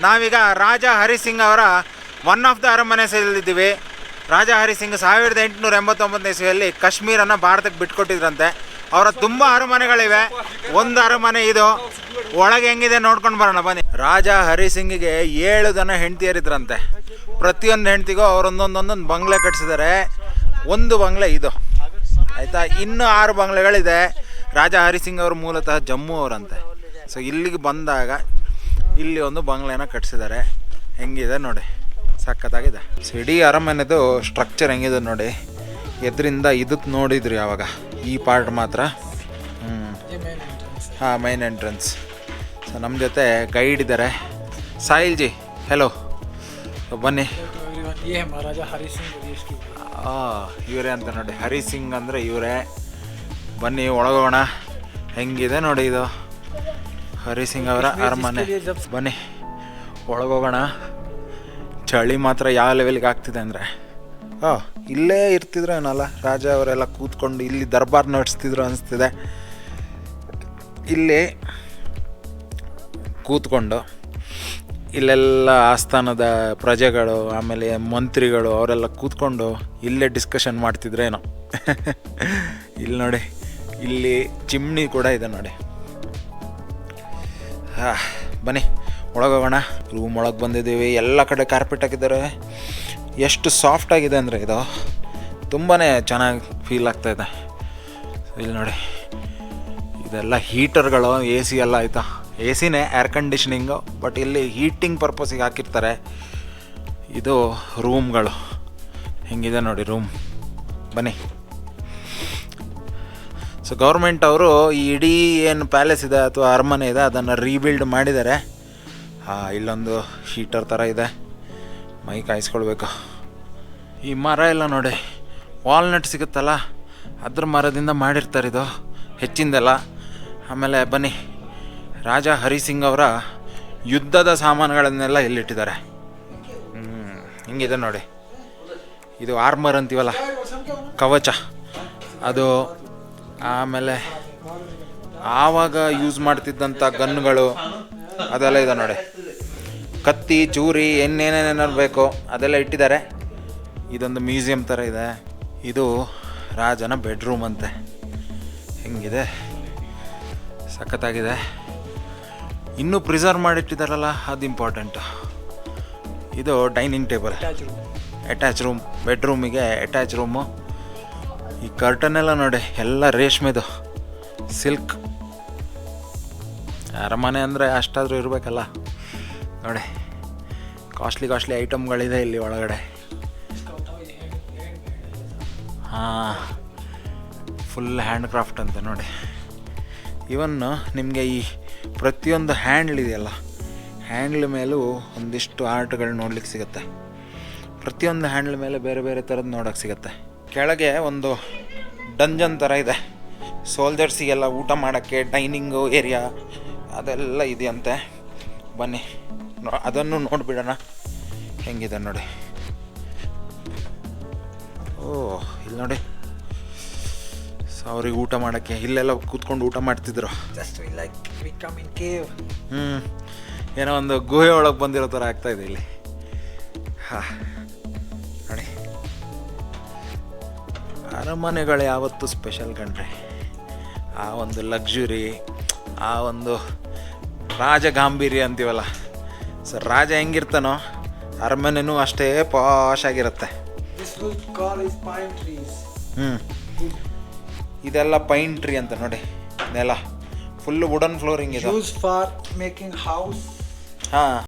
ನಾವೀಗ ರಾಜ ಹರಿಸಿಂಗ್ ಅವರ one of the ಅರಮನೆ ಇದ್ದೀವಿ ರಾಜ ಹರಿಸಿಂಗ್ ಸಾವಿರದ ಎಂಟುನೂರ ಎಂಬತ್ತೊಂಬತ್ತನೇ ಇಸ್ವಿಯಲ್ಲಿ ಕಾಶ್ಮೀರನ್ನು ಭಾರತಕ್ಕೆ ಬಿಟ್ಕೊಟ್ಟಿದ್ರಂತೆ. ಅವರ ತುಂಬ ಅರಮನೆಗಳಿವೆ. ಒಂದು ಅರಮನೆ ಇದು. ಒಳಗೆ ಹೆಂಗಿದೆ ನೋಡ್ಕೊಂಡು ಬರೋಣ, ಬನ್ನಿ. ರಾಜ ಹರಿಸಿಂಗಿಗೆ ಏಳು ಜನ ಹೆಂಡತಿಯರಿದ್ರಂತೆ. ಪ್ರತಿಯೊಂದು ಹೆಂಡತಿಗೂ ಅವರೊಂದೊಂದೊಂದೊಂದು ಬಂಗ್ಲೆ ಕಟ್ಸಿದ್ದಾರೆ. ಒಂದು ಬಂಗ್ಲೆ ಇದು. ಆಯಿತಾ? ಇನ್ನೂ ಆರು ಬಂಗ್ಲೆಗಳಿದೆ. ರಾಜ ಹರಿಸಿಂಗ್ ಅವರು ಮೂಲತಃ ಜಮ್ಮು ಅವರಂತೆ. ಸೊ ಇಲ್ಲಿಗೆ ಬಂದಾಗ ಇಲ್ಲಿ ಒಂದು ಬಂಗ್ಲೆನ ಕಟ್ಸಿದ್ದಾರೆ. ಹೆಂಗಿದೆ ನೋಡಿ. ಸಖತ್ತಾಗಿದೆ. ಸಿಡಿ ಅರಮನೆದು ಸ್ಟ್ರಕ್ಚರ್ ಹೆಂಗಿದೆ ನೋಡಿ. ಎದ್ರಿಂದ ಇದಕ್ಕೆ ನೋಡಿದ್ರಿ ಆವಾಗ ಈ ಪಾರ್ಟ್ ಮಾತ್ರ. ಹಾಂ ಮೈನ್ ಎಂಟ್ರೆನ್ಸ್ ಸೊ ನಮ್ಮ ಜೊತೆ ಗೈಡ್ ಇದ್ದಾರೆ ಸಾಯಿಲ್ ಜಿ ಹೆಲೋ ಬನ್ನಿ ಇವರೇ ಅಂತ ನೋಡಿ. ಹರಿ ಸಿಂಗ್ ಅಂದರೆ ಇವರೇ. ಬನ್ನಿ ಒಳಗೋಣ ಹೆಂಗಿದೆ ನೋಡಿ ಇದು? ಹರಿ ಸಿಂಗ್ ಅವರ ಅರಮನೆ. ಬನ್ನಿ, ಒಳಗೋಗೋಣ. ಚಳಿ ಮಾತ್ರ ಯಾವ ಲೆವೆಲ್ಗೆ ಆಗ್ತಿದೆ ಅಂದರೆ. ಹಾಂ, ಇಲ್ಲೇ ಇರ್ತಿದ್ರು ಏನಲ್ಲ, ರಾಜ ಅವರೆಲ್ಲ ಕೂತ್ಕೊಂಡು ಇಲ್ಲಿ ದರ್ಬಾರ್ ನಡೆಸ್ತಿದ್ರು ಅನಿಸ್ತಿದೆ. ಇಲ್ಲಿ ಕೂತ್ಕೊಂಡು ಇಲ್ಲೆಲ್ಲ ಆಸ್ಥಾನದ ಪ್ರಜೆಗಳು, ಆಮೇಲೆ ಮಂತ್ರಿಗಳು ಅವರೆಲ್ಲ ಕೂತ್ಕೊಂಡು ಇಲ್ಲೇ ಡಿಸ್ಕಷನ್ ಮಾಡ್ತಿದ್ರೇನೋ. ಇಲ್ಲಿ ನೋಡಿ, ಇಲ್ಲಿ ಚಿಮ್ನಿ ಕೂಡ ಇದೆ ನೋಡಿ. ಬನ್ನಿ, ಒಳಗೋಗೋಣ. ರೂಮ್ ಒಳಗೆ ಬಂದಿದ್ದೀವಿ. ಎಲ್ಲ ಕಡೆ ಕಾರ್ಪೆಟ್ ಹಾಕಿದ್ದಾರೆ. ಎಷ್ಟು ಸಾಫ್ಟ್ ಆಗಿದೆ ಅಂದರೆ ಇದು. ತುಂಬಾ ಚೆನ್ನಾಗಿ ಫೀಲ್ ಆಗ್ತಾ ಇದೆ. ಇಲ್ಲಿ ನೋಡಿ. ಇದೆಲ್ಲ ಹೀಟರ್ಗಳು ಎ ಸಿ ಎಲ್ಲ ಆಯಿತಾ. ಎ ಸಿನೇ ಏರ್ ಕಂಡೀಷನಿಂಗು ಬಟ್ ಇಲ್ಲಿ ಹೀಟಿಂಗ್ ಪರ್ಪಸಿಗೆ ಹಾಕಿರ್ತಾರೆ. ಇದು ರೂಮ್ಗಳು ಹೆಂಗಿದೆ ನೋಡಿ ರೂಮ್ ಬನ್ನಿ. ಸೊ ಗೌರ್ಮೆಂಟ್ ಅವರು ಈ ಇಡೀ ಏನು ಪ್ಯಾಲೇಸ್ ಇದೆ ಅಥವಾ ಅರಮನೆ ಇದೆ, ಅದನ್ನು ರೀಬಿಲ್ಡ್ ಮಾಡಿದ್ದಾರೆ. ಹಾಂ ಇಲ್ಲೊಂದು ಹೀಟರ್ ಥರ ಇದೆ. ಮೈ ಕಾಯಿಸ್ಕೊಳ್ಬೇಕು. ಈ ಮರ ಎಲ್ಲ ನೋಡಿ ವಾಲ್ನಟ್ ಸಿಗುತ್ತಲ್ಲ, ಅದ್ರ ಮರದಿಂದ ಮಾಡಿರ್ತಾರೆ ಇದು, ಹೆಚ್ಚಿಂದೆಲ್ಲ. ಆಮೇಲೆ ಬನ್ನಿ, ರಾಜ ಹರಿಸಿಂಗ್ ಅವರ ಯುದ್ಧದ ಸಾಮಾನುಗಳನ್ನೆಲ್ಲ ಇಲ್ಲಿಟ್ಟಿದ್ದಾರೆ. ಹ್ಞೂ ಹಿಂಗಿದೆ ನೋಡಿ. ಇದು ಆರ್ಮರ್ ಅಂತೀವಲ್ಲ, ಕವಚ. ಅದು ಆಮೇಲೆ ಆವಾಗ ಯೂಸ್ ಮಾಡ್ತಿದ್ದಂಥ ಗನ್ಗಳು ಅದೆಲ್ಲ ಇದೆ ನೋಡಿ. ಕತ್ತಿ ಚೂರಿ ಇನ್ನೇನೇನೇನೋ ಬೇಕು ಅದೆಲ್ಲ ಇಟ್ಟಿದ್ದಾರೆ. ಇದೊಂದು ಮ್ಯೂಸಿಯಂ ಥರ ಇದೆ. ಇದು ರಾಜನ ಬೆಡ್ರೂಮ್ ಅಂತೆ. ಹೆಂಗಿದೆ? ಸಖತ್ತಾಗಿದೆ. ಇನ್ನೂ ಪ್ರಿಸರ್ವ್ ಮಾಡಿಟ್ಟಿದ್ದಾರಲ್ಲ ಅದು ಇಂಪಾರ್ಟೆಂಟು ಇದು ಡೈನಿಂಗ್ ಟೇಬಲ್ ಅಟ್ಯಾಚ್ ರೂಮ್ ಬೆಡ್ರೂಮಿಗೆ ಅಟ್ಯಾಚ್ ರೂಮು ಈ ಕರ್ಟನ್ ಎಲ್ಲ ನೋಡಿ, ಎಲ್ಲ ರೇಷ್ಮೆದು. ಸಿಲ್ಕ್ ಅರಮನೆ ಅಂದರೆ ಅಷ್ಟಾದರೂ ಇರಬೇಕಲ್ಲ. ನೋಡಿ ಕಾಸ್ಟ್ಲಿ ಕಾಸ್ಟ್ಲಿ ಐಟಮ್ಗಳಿದೆ ಇಲ್ಲಿ ಒಳಗಡೆ. ಹಾಂ ಫುಲ್ ಹ್ಯಾಂಡ್ ಕ್ರಾಫ್ಟ್ ಅಂತ ನೋಡಿ. ಇವನ್ ನಿಮಗೆ ಈ ಪ್ರತಿಯೊಂದು ಹ್ಯಾಂಡ್ಲ್ ಇದೆಯಲ್ಲ ಹ್ಯಾಂಡ್ಲ್ ಮೇಲೂ ಒಂದಿಷ್ಟು ಆರ್ಟ್ಗಳು ನೋಡ್ಲಿಕ್ಕೆ ಸಿಗುತ್ತೆ. ಪ್ರತಿಯೊಂದು ಹ್ಯಾಂಡ್ಲ್ ಮೇಲೆ ಬೇರೆ ಬೇರೆ ಥರದ್ದು ನೋಡೋಕ್ಕೆ ಸಿಗುತ್ತೆ. ಕೆಳಗೆ ಒಂದು ಡಂಜನ್ ಥರ ಇದೆ. ಸೋಲ್ಜರ್ಸಿಗೆಲ್ಲ ಊಟ ಮಾಡೋಕ್ಕೆ ಡೈನಿಂಗು ಏರಿಯಾ ಅದೆಲ್ಲ ಇದೆಯಂತೆ. ಬನ್ನಿ ಅದನ್ನು ನೋಡಿಬಿಡೋಣ. ಹೆಂಗಿದೆ ನೋಡಿ. ಓ ಇಲ್ಲಿ ನೋಡಿ. ಸೊ ಅವ್ರಿಗೆ ಊಟ ಮಾಡೋಕ್ಕೆ ಇಲ್ಲೆಲ್ಲ ಕೂತ್ಕೊಂಡು ಊಟ ಮಾಡ್ತಿದ್ರು. ಜಸ್ಟ್ ಲೈಕ್ ಕೇವ್ ಹ್ಞೂ ಏನೋ ಒಂದು ಗುಹೆ ಒಳಗೆ ಬಂದಿರೋ ಥರ ಆಗ್ತಾಯಿದೆ ಇಲ್ಲಿ. ಹಾಂ. ಅರಮನೆಗಳು ಯಾವತ್ತೂ ಸ್ಪೆಷಲ್ ಕಣ್ರಿ. ಆ ಒಂದು ಲಕ್ಸುರಿ ಆ ಒಂದು ರಾಜ ಗಾಂಭೀರ್ಯ ಅಂತೀವಲ್ಲ. ಸರ್ ರಾಜ ಹೆಂಗಿರ್ತಾನೋ ಅರಮನೆನೂ ಅಷ್ಟೇ ಪಾಶ್ ಆಗಿರುತ್ತೆ. ಹ್ಞೂ ಇದೆಲ್ಲ ಪೈನ್ ಟ್ರೀ ಅಂತ ನೋಡಿ ನೆಲ. ಫುಲ್ ವುಡನ್ ಫ್ಲೋರಿಂಗ್ ಇದೆ. ಫಾರ್ ಮೇಕಿಂಗ್ ಹೌಸ್ ಹಾಂ.